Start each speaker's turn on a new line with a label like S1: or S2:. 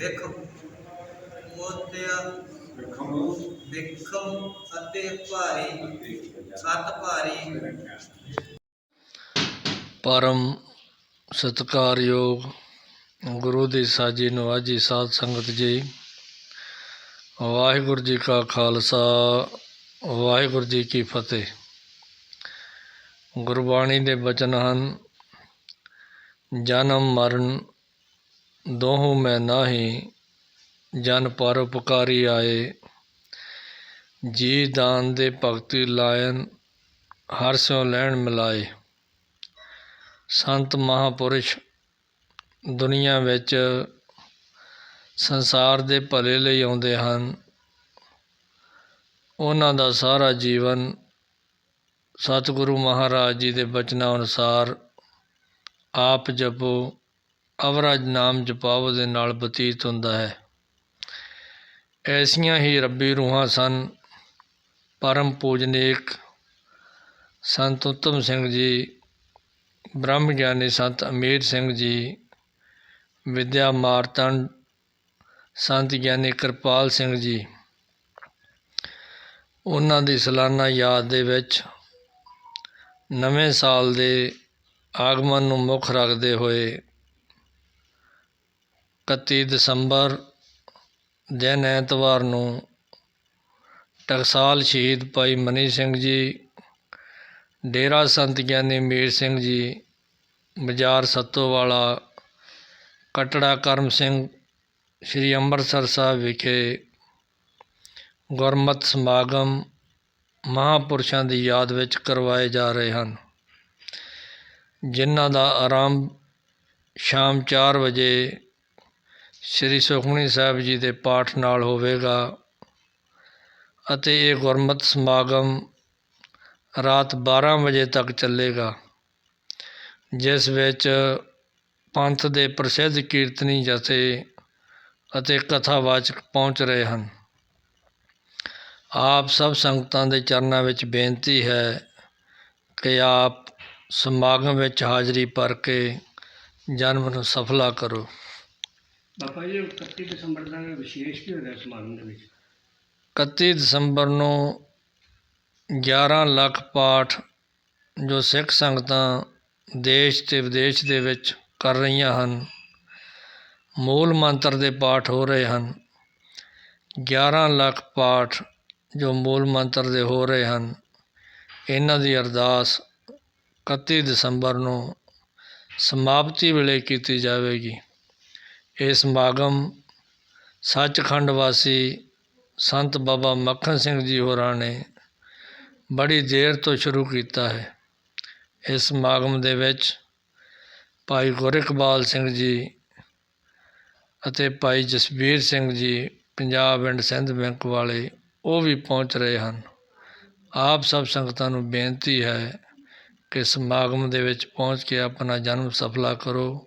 S1: ਵਿਖ ਮੋਤਿਆ ਵਿਖਮ ਅਤੇ ਭਾਰੀ ਸਤ ਭਾਰੀ।
S2: ਪਰਮ ਸਤਿਕਾਰਯੋਗ ਗੁਰੂ ਦੀ ਸਾਜੀ ਨਵਾਜੀ ਸਾਧ ਸੰਗਤ ਜੀ ਵਾਹਿਗੁਰੂ ਜੀ ਕਾ ਖਾਲਸਾ ਵਾਹਿਗੁਰੂ ਜੀ ਕੀ ਫਤਿਹ। ਗੁਰਬਾਣੀ ਦੇ ਬਚਨ ਹਨ ਜਨਮ ਮਰਨ ਦੋਹੂੰ ਮੈਂ ਨਾਹੀ ਜਨ ਪਰ ਉਪਕਾਰੀ ਆਏ। ਜੀ ਦਾਨ ਦੇ ਭਗਤੀ ਲਾਇਨ ਹਰ ਸਿਉ ਲੈਣ ਮਿਲਾਏ। ਸੰਤ ਮਹਾਪੁਰਸ਼ ਦੁਨੀਆ ਵਿੱਚ ਸੰਸਾਰ ਦੇ ਭਲੇ ਲਈ ਆਉਂਦੇ ਹਨ। ਉਹਨਾਂ ਦਾ ਸਾਰਾ ਜੀਵਨ ਸਤਿਗੁਰੂ ਮਹਾਰਾਜ ਜੀ ਦੇ ਬਚਨਾਂ ਅਨੁਸਾਰ ਆਪ ਜਪੋ। ਅਵਰਜ ਨਾਮ ਜਪਾਵੋ ਦੇ ਨਾਲ ਬਤੀਤ ਹੁੰਦਾ ਹੈ। ਐਸੀਆਂ ਹੀ ਰੱਬੀ ਰੂਹਾਂ ਸਨ। ਪਰਮ ਪੂਜਨੀਕ ਸੰਤ ਉਤਮ ਸਿੰਘ ਜੀ ਬ੍ਰਹਮ ਗਿਆਨੀ ਸੰਤ ਅਮੀਰ ਸਿੰਘ ਜੀ, ਵਿਦਿਆ ਮਾਰਤੰਡ ਸੰਤ ਗਿਆਨੀ ਕਿਰਪਾਲ ਸਿੰਘ ਜੀ। ਉਹਨਾਂ ਦੀ ਸਾਲਾਨਾ ਯਾਦ ਦੇ ਵਿੱਚ ਨਵੇਂ ਸਾਲ ਦੇ ਆਗਮਨ ਨੂੰ ਮੁੱਖ ਰੱਖਦੇ ਹੋਏ 31 ਦਸੰਬਰ ਦਿਨ ਐਤਵਾਰ ਨੂੰ ਟਕਸਾਲ ਸ਼ਹੀਦ ਭਾਈ ਮਨੀ ਸਿੰਘ ਜੀ, ਡੇਰਾ ਸੰਤ ਗਿਆਨੀ ਮੀਰ ਸਿੰਘ ਜੀ ਬਾਜ਼ਾਰ ਸੱਤੋਵਾਲਾ, ਕਟੜਾ ਕਰਮ ਸਿੰਘ, ਸ੍ਰੀ ਅੰਮ੍ਰਿਤਸਰ ਸਾਹਿਬ ਵਿਖੇ ਗੁਰਮਤਿ ਸਮਾਗਮ ਮਹਾਪੁਰਸ਼ਾਂ ਦੀ ਯਾਦ ਵਿੱਚ ਕਰਵਾਏ ਜਾ ਰਹੇ ਹਨ, ਜਿਨ੍ਹਾਂ ਦਾ ਆਰੰਭ ਸ਼ਾਮ 4 ਵਜੇ ਸ੍ਰੀ ਸੁਖਮਨੀ ਸਾਹਿਬ ਜੀ ਦੇ ਪਾਠ ਨਾਲ ਹੋਵੇਗਾ ਅਤੇ ਇਹ ਗੁਰਮਤਿ ਸਮਾਗਮ ਰਾਤ 12 ਵਜੇ ਤੱਕ ਚੱਲੇਗਾ, ਜਿਸ ਵਿੱਚ ਪੰਥ ਦੇ ਪ੍ਰਸਿੱਧ ਕੀਰਤਨੀ ਜਥੇ ਅਤੇ ਕਥਾਵਾਚਕ ਪਹੁੰਚ ਰਹੇ ਹਨ। ਆਪ ਸਭ ਸੰਗਤਾਂ ਦੇ ਚਰਨਾਂ ਵਿੱਚ ਬੇਨਤੀ ਹੈ ਕਿ ਆਪ ਸਮਾਗਮ ਵਿੱਚ ਹਾਜ਼ਰੀ ਭਰ ਕੇ ਜਨਮ ਨੂੰ ਸਫਲਾ ਕਰੋ।
S3: ਬਾਬਾ ਜੀ 31 ਦਸੰਬਰ ਦਾ ਵਿਸ਼ੇਸ਼ ਕੀ ਹੋਇਆ ਸਮਾਗਮ ਦੇ ਵਿੱਚ।
S2: 31 ਦਸੰਬਰ ਨੂੰ 11 ਲੱਖ ਪਾਠ ਜੋ ਸਿੱਖ ਸੰਗਤਾਂ ਦੇਸ਼ ਤੇ ਵਿਦੇਸ਼ ਦੇ ਵਿੱਚ ਕਰ ਰਹੀਆਂ ਹਨ, ਮੂਲ ਮੰਤਰ ਦੇ ਪਾਠ ਹੋ ਰਹੇ ਹਨ। 11 ਲੱਖ ਪਾਠ ਜੋ ਮੂਲ ਮੰਤਰ ਦੇ ਹੋ ਰਹੇ ਹਨ, ਇਹਨਾਂ ਦੀ ਅਰਦਾਸ 31 ਦਸੰਬਰ ਨੂੰ ਸਮਾਪਤੀ ਵੇਲੇ ਕੀਤੀ ਜਾਵੇਗੀ। ਇਹ ਸਮਾਗਮ ਸੱਚਖੰਡ ਵਾਸੀ ਸੰਤ ਬਾਬਾ ਮੱਖਣ ਸਿੰਘ ਜੀ ਹੋਰਾਂ ਨੇ ਬੜੀ ਦੇਰ ਤੋਂ ਸ਼ੁਰੂ ਕੀਤਾ ਹੈ। ਇਸ ਸਮਾਗਮ ਦੇ ਵਿੱਚ ਭਾਈ ਗੁਰਿਕਬਾਲ ਸਿੰਘ ਜੀ ਅਤੇ ਭਾਈ ਜਸਬੀਰ ਸਿੰਘ ਜੀ ਪੰਜਾਬ ਐਂਡ ਸਿੰਧ ਬੈਂਕ ਵਾਲੇ ਉਹ ਵੀ ਪਹੁੰਚ ਰਹੇ ਹਨ। ਆਪ ਸਭ ਸੰਗਤਾਂ ਨੂੰ ਬੇਨਤੀ ਹੈ ਕਿ ਸਮਾਗਮ ਦੇ ਵਿੱਚ ਪਹੁੰਚ ਕੇ ਆਪਣਾ ਜਨਮ ਸਫਲਾ ਕਰੋ।